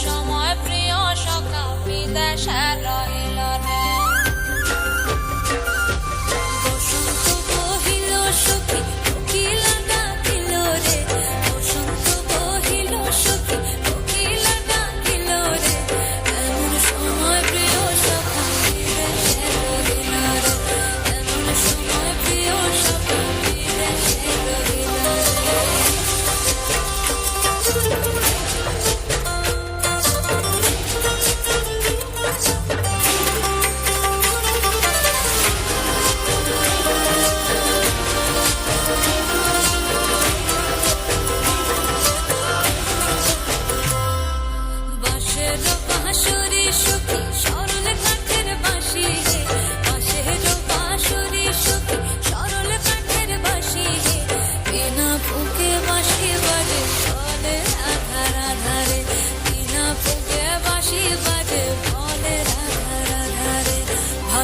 সময় প্রিয় সখা বিদেশে রহিল রে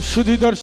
সুধী